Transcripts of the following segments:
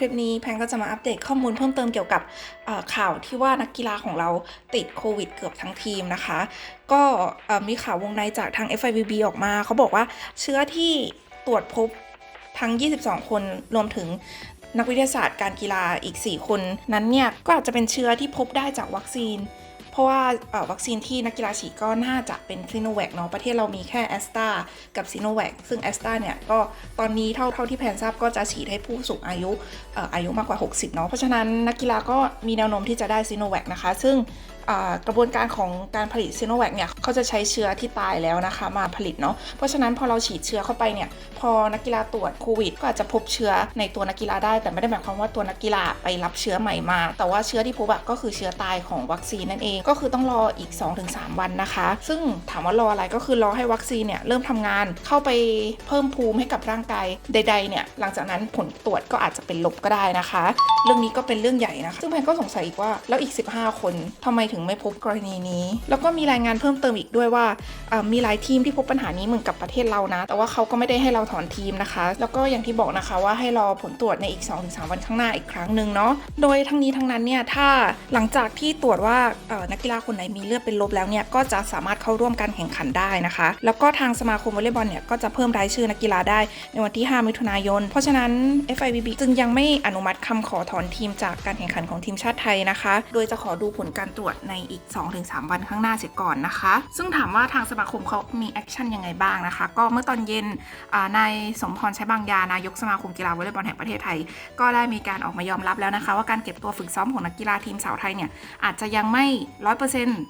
คลิปนี้แพนก็จะมาอัปเดตข้อมูลเพิ่มเติมเกี่ยวกับข่าวที่ว่านักกีฬาของเราติดโควิดเกือบทั้งทีมนะคะ ก็มีข่าววงในจากทาง FIVB ออกมา เขาบอกว่าเชื้อที่ตรวจพบทั้ง 22 คนรวมถึงนักวิทยาศาสตร์การกีฬาอีก 4 คนนั้นเนี่ย ก็อาจจะเป็นเชื้อที่พบได้จากวัคซีน เพราะว่าเอ่อวัคซีนที่นักกีฬาฉีดก็น่าจะเป็นซีโนแวคเนาะประเทศเรามีแค่แอสตรากับซีโนแวคซึ่งแอสตราเนี่ยก็ตอนนี้เท่าเท่าที่แพนทราบก็จะฉีดให้ผู้สูงอายุเอ่ออายุมากกว่า 60 เนาะเพราะฉะนั้นนักกีฬาก็มีแนวโน้มที่จะได้ซีโนแวคนะคะ ซึ่ง กระบวนการของการผลิตซีโนแวคเนี่ยเขาจะใช้เชื้อที่ตายแล้วนะคะมาผลิตเนาะเพราะฉะนั้นพอเราฉีดเชื้อเข้าไปเนี่ยพอนักกีฬาตรวจโควิด ก็อาจจะพบเชื้อในตัวนักกีฬาได้ แต่ไม่ได้หมายความว่าตัวนักกีฬาไปรับเชื้อใหม่มา แต่ว่าเชื้อที่พบอะก็คือเชื้อตายของวัคซีนนั่นเองก็คือต้องรออีก 2-3 วันนะคะ ซึ่งถามว่ารออะไรก็คือรอให้วัคซีนเนี่ยเริ่มทำงานเข้าไปเพิ่มภูมิให้กับร่างกายใด ๆเนี่ยหลังจากนั้นผลตรวจก็อาจจะเป็นลบก็ได้นะคะ เรื่องนี้ก็เป็นเรื่องใหญ่นะคะซึ่งแพนก็สงสัยอีกว่าแล้วอีก 15 คนทำไมถึงไม่พบกรณีนี้ แล้วก็มีรายงานเพิ่มเติมอีกด้วยว่ามีหลายทีมที่พบปัญหานี้เหมือนกับประเทศเรานะ แต่ว่าเขาก็ไม่ได้ให้เราถอนทีมนะคะ แล้วก็อย่างที่บอกนะคะว่าให้รอผลตรวจในอีก 2-3 วันข้างหน้าอีกครั้งหนึ่งเนาะโดยทั้งนี้ทั้งนั้นเนี่ยถ้าหลังจากที่ตรวจว่านักกีฬาคนไหนมีเลือดเป็นลบแล้วเนี่ยก็จะสามารถเข้าร่วมการแข่งขันได้นะคะ แล้วก็ทางสมาคมวอลเลย์บอลเนี่ยก็จะเพิ่มรายชื่อนักกีฬาได้ในวันที่ 5 มิถุนายน เพราะฉะนั้น FIVB จึงยังไม่อนุมัติคำขอถอนทีมจากการแข่งขันของทีมชาติไทยนะคะ โดยจะขอดูผลการตรวจในอีก 2-3 วันข้างหน้าเสียก่อนนะคะ ซึ่งถามว่าทางสมาคมเขามีแอคชั่นยังไงบ้างนะคะ ก็เมื่อตอนเย็นนายสมพรใช้บางยานายกสมาคมกีฬาวอลเลย์บอลแห่งประเทศไทย ก็ได้มีการออกมายอมรับแล้วนะคะ ว่าการเก็บตัวฝึกซ้อมของนักกีฬาทีมสาวไทยเนี่ยอาจจะยังไม่ร้อยเปอร์เซ็นต์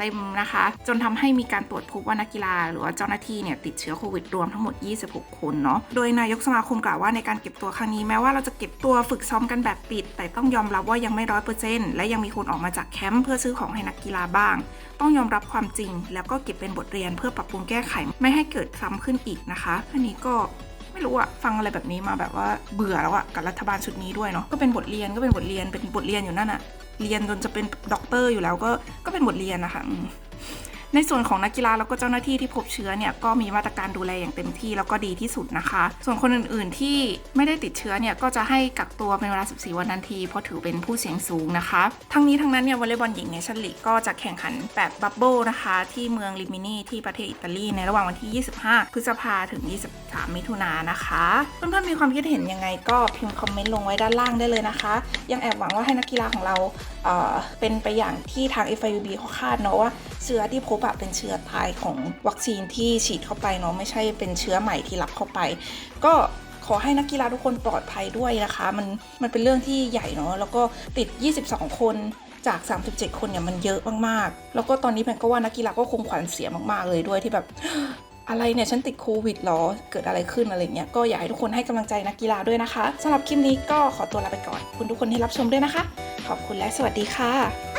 เต็มนะคะ จนทำให้มีการตรวจพบว่านักกีฬา หรือว่าเจ้าหน้าที่เนี่ยติดเชื้อโควิดรวมทั้งหมด 26 คนเนาะ โดยนายกสมาคมกล่าวว่าในการเก็บตัวครั้งนี้แม้ว่าเราจะเก็บตัวฝึกซ้อมกันแบบปิด แต่ต้องยอมรับว่ายังไม่ร้อยเปอร์เซ็นต์และยังมีคนออกมาจากแคมป์เพื่อซื้อของให้นักกีฬาบ้าง ต้องยอมรับความจริง แล้วก็เก็บเป็นบทเรียนเพื่อปรับปรุงแก้ไขไม่ให้เกิดซ้ำขึ้นอีกนะคะ อันนี้ก็ไม่รู้อะฟังอะไรแบบนี้มาแบบว่าเบื่อแล้วอะกับรัฐบาลชุดนี้ด้วยเนาะก็เป็นบทเรียนก็เป็นบทเรียนเป็นบทเรียนอยู่นั่นอะ เรียนจนจะเป็นด็อกเตอร์อยู่แล้วก็ก็เป็นบทเรียนนะคะ ในส่วนของนักกีฬาแล้วก็เจ้าหน้าที่ที่พบเชื้อเนี่ยก็มีมาตรการดูแลอย่างเต็มที่แล้วก็ดีที่สุดนะคะ ส่วนคนอื่นๆที่ไม่ได้ติดเชื้อเนี่ยก็จะให้กักตัวเป็นเวลา 14 วันทันที เพราะถือเป็นผู้เสี่ยงสูงนะคะ ทั้งนี้ทั้งนั้นเนี่ยวอลเลย์บอลหญิงเนชั่นลีกก็จะแข่งขันแบบบับเบิลนะคะ ที่เมืองลิมินีที่ประเทศอิตาลีในระหว่างวันที่ 25 พฤษภาถึง 23 มิถุนายนนะคะ เพื่อนๆมีความคิดเห็นยังไงก็พิมพ์คอมเมนต์ลงไว้ด้านล่างได้เลยนะคะ ยังแอบหวังว่าให้นักกีฬาของเราเเป็นไปอย่างที่ทาง FIUB เขาคาดเนาะว่าเชื้อที่พบอะเป็นเชื้อตายของวัคซีนที่ฉีดเข้าไปเนาะไม่ใช่เป็นเชื้อใหม่ที่รับเข้าไป ก็ขอให้นักกีฬาทุกคนปลอดภัยด้วยนะคะ มันมันเป็นเรื่องที่ใหญ่เนาะแล้วก็ติด 22 คนจาก 37 คนเนี่ยมันเยอะมากๆ แล้วก็ตอนนี้แพนก็ว่านักกีฬาก็คงขวัญเสียมากๆเลยด้วยที่แบบอะไรเนี่ยฉันติดโควิดเหรอ เกิดอะไรขึ้นอะไรเงี้ย ก็อยากให้ทุกคนให้กำลังใจนักกีฬาด้วยนะคะสำหรับคลิปนี้ก็ขอตัวลาไปก่อนขอบคุณทุกคนที่รับชมด้วยนะคะ ขอบคุณและสวัสดีค่ะ